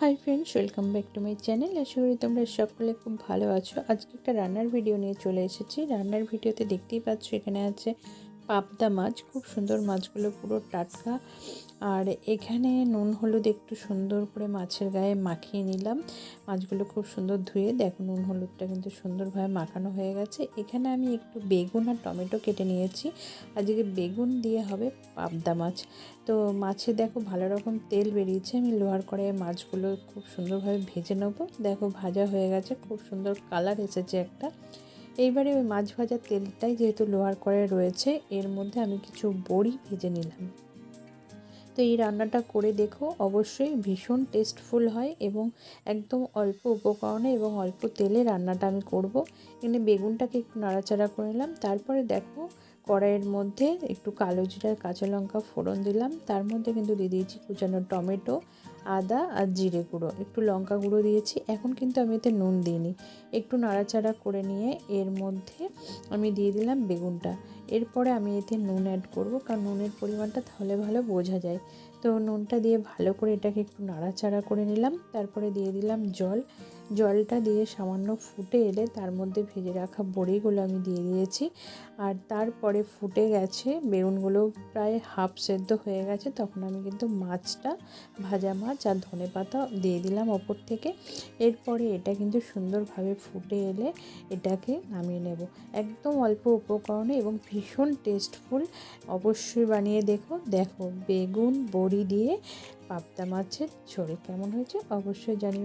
Hi friends, welcome back to my channel. আশা করি তোমরা সকলে খুব ভালো আছো। আজকে একটা রান্নার ভিডিও নিয়ে চলে এসেছি। রান্নার ভিডিওতে দেখতেই পাচ্ছ, এখানে আছে পাবদা মাছ, খুব সুন্দর মাছগুলো, পুরো টাটকা। আর এখানে নুন হলুদ একটু সুন্দর করে মাছের গায়ে মাখিয়ে নিলাম। মাছগুলো খুব সুন্দর ধুয়ে, দেখো নুন হলুদটা কিন্তু সুন্দরভাবে মাখানো হয়ে গেছে। এখানে আমি একটু বেগুন আর টমেটো কেটে নিয়েছি। আজকে বেগুন দিয়ে হবে পাবদা মাছ। তো মাছে দেখো ভালো রকম তেল বেরিয়েছে। আমি লোহার কড়াইয়ে মাছগুলো খুব সুন্দরভাবে ভেজে নেব। দেখো ভাজা হয়ে গেছে, খুব সুন্দর কালার এসেছে একটা। এইবারে ওই মাছ ভাজার তেলটাই যেহেতু লোহার কড়াই রয়েছে, এর মধ্যে আমি কিছু বড়ি ভেজে নিলাম। তো এই রান্নাটা করে দেখো, অবশ্যই ভীষণ টেস্টফুল হয় এবং একদম অল্প উপকরণে এবং অল্প তেলে রান্নাটা আমি করব। এখানে বেগুনটাকে একটু নাড়াচাড়া করে নিলাম, তারপরে দেখো কড়াইয়ের মধ্যে একটু কালো জিরার কাঁচা লঙ্কা ফোড়ন দিলাম। তার মধ্যে কিন্তু দিয়ে দিয়েছি কুচানো টমেটো, আদা আর জিরে গুঁড়ো। একটু লঙ্কা গুঁড়ো দিয়েছি। এখন কিন্তু আমি এতে নুন দিইনি। একটু নাড়াচাড়া করে নিয়ে এর মধ্যে আমি দিয়ে দিলাম বেগুনটা। এরপরে আমি এতে নুন অ্যাড করব। কারণ নুনের পরিমাণটা তাহলে ভালো বোঝা যায়। তো নুনটা দিয়ে ভালো করে এটাকে একটু নাড়াচাড়া করে নিলাম। তারপরে দিয়ে দিলাম জল। জলটা দিয়ে সামান্য ফুটে এলে তার মধ্যে ভেজে রাখা বড়িগুলো আমি দিয়ে দিয়েছি। আর তারপরে ফুটে গেছে, বেগুনগুলো প্রায় হাফ সেদ্ধ হয়ে গেছে, তখন আমি কিন্তু মাছটা, ভাজা মাছ আর ধনে পাতা দিয়ে দিলাম ওপর থেকে। এরপরে এটা কিন্তু সুন্দরভাবে ফুটে এলে এটাকে নামিয়ে নেব। একদম অল্প উপকরণে এবং ভীষণ টেস্টফুল অবশ্যই বানিয়ে দেখো। দেখো, বেগুন, বড়ি দিয়ে পাবদা মাছের ঝোল কেমন হয়েছে অবশ্যই জানিয়ে